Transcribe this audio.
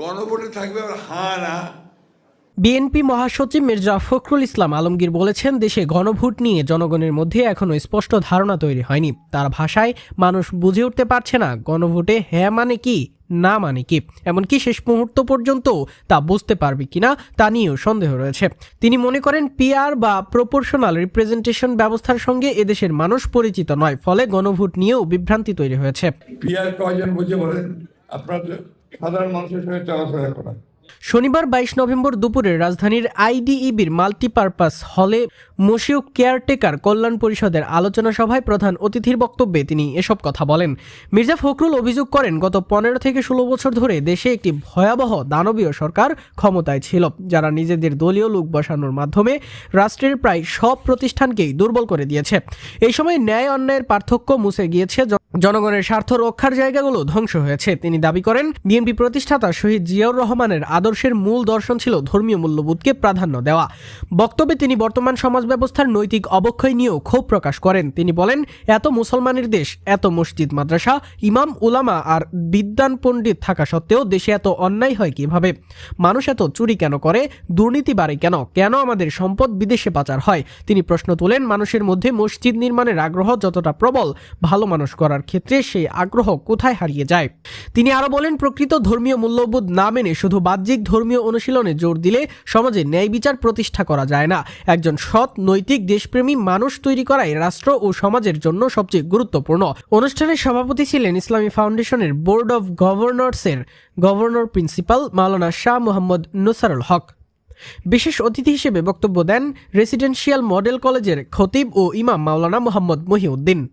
গণভোটে থাকবে আবার হ্যাঁ না। বিএনপি মহাসচিব মির্জা ফখরুল ইসলাম আলমগীর বলেছেন দেশে গণভোট নিয়ে জনগণের মধ্যে এখনও স্পষ্ট ধারণা তৈরি হয়নি। তার ভাষায় মানুষ বুঝে উঠতে পারছে না গণভোটে হ্যাঁ মানে কি না মানে কি এমনকি শেষ মুহূর্ত পর্যন্ত তা বুঝতে পারবে কিনা তা নিয়েও সন্দেহ রয়েছে। তিনি মনে করেন পিআর বা প্রপোর্শনাল রিপ্রেজেন্টেশন ব্যবস্থার সঙ্গে এদেশের মানুষ পরিচিত নয় ফলে গণভোট নিয়েও বিভ্রান্তি তৈরি হয়েছে। পিয়ার কয়জন বুঝে বলেন? আপনার সাধারণ মানুষের সঙ্গে চলাফেরা করা। শনিবার বাইশ নভেম্বর দুপুরে রাজধানীর আইডিইবির মাল্টিপারপাস হলে মশিউ কেয়ারটেকার কল্যাণ পরিষদের আলোচনা সভায় প্রধান অতিথির বক্তব্যে তিনি এসব কথা বলেন। মির্জা ফখরুল অভিযোগ করেন, গত পনেরো থেকে ষোলো বছর ধরে দেশে একটি ভয়াবহ দানবীয় সরকার ক্ষমতায় ছিল, যারা নিজেদের দলীয় লোক বসানোর মাধ্যমে রাষ্ট্রের প্রায় সব প্রতিষ্ঠানকেই দুর্বল করে দিয়েছে। এই সময় ন্যায় অন্যায়ের পার্থক্য মুছে গিয়েছে জনগণের স্বার্থ রক্ষার জায়গাগুলো ধ্বংস হয়েছে। তিনি দাবি করেন, বিএনপি প্রতিষ্ঠাতা শহীদ জিয়াউর রহমানের আদর্শের মূল দর্শন ছিল ধর্মীয় মূল্যবোধকে প্রাধান্য দেওয়া। বক্তব্যে তিনি বর্তমান সমাজ ব্যবস্থার নৈতিক অবক্ষয় নিয়েও ক্ষোভ প্রকাশ করেন। তিনি বলেন, এত মুসলমানের দেশ, এত মসজিদ, মাদ্রাসা, ইমাম, উলামা আর বিদ্যান পণ্ডিত থাকা সত্ত্বেও দেশে এত অন্যায় হয় কীভাবে? মানুষ এত চুরি কেন করে? দুর্নীতি বাড়ে কেন? কেন আমাদের সম্পদ বিদেশে পাচার হয়? তিনি প্রশ্ন তোলেন, মানুষের মধ্যে মসজিদ নির্মাণের আগ্রহ যতটা প্রবল, ভালো মানুষ করার ক্ষেত্রে সেই আগ্রহ কোথায় হারিয়ে যায়? তিনি আরও বলেন, প্রকৃত ধর্মীয় মূল্যবোধ না মেনে শুধু বাহ্যিক ধর্মীয় অনুশীলনে জোর দিলে সমাজে ন্যায় বিচার প্রতিষ্ঠা করা যায় না। একজন সৎ, নৈতিক, দেশপ্রেমী মানুষ তৈরি করাই রাষ্ট্র ও সমাজের জন্য সবচেয়ে গুরুত্বপূর্ণ। অনুষ্ঠানের সভাপতি ছিলেন ইসলামী ফাউন্ডেশনের বোর্ড অব গভর্নরসের গভর্নর প্রিন্সিপাল মাওলানা শাহ মোহাম্মদ নুসারুল হক। বিশেষ অতিথি হিসেবে বক্তব্য দেন রেসিডেন্সিয়াল মডেল কলেজের খতিব ও ইমাম মাওলানা মোহাম্মদ মহিউদ্দিন।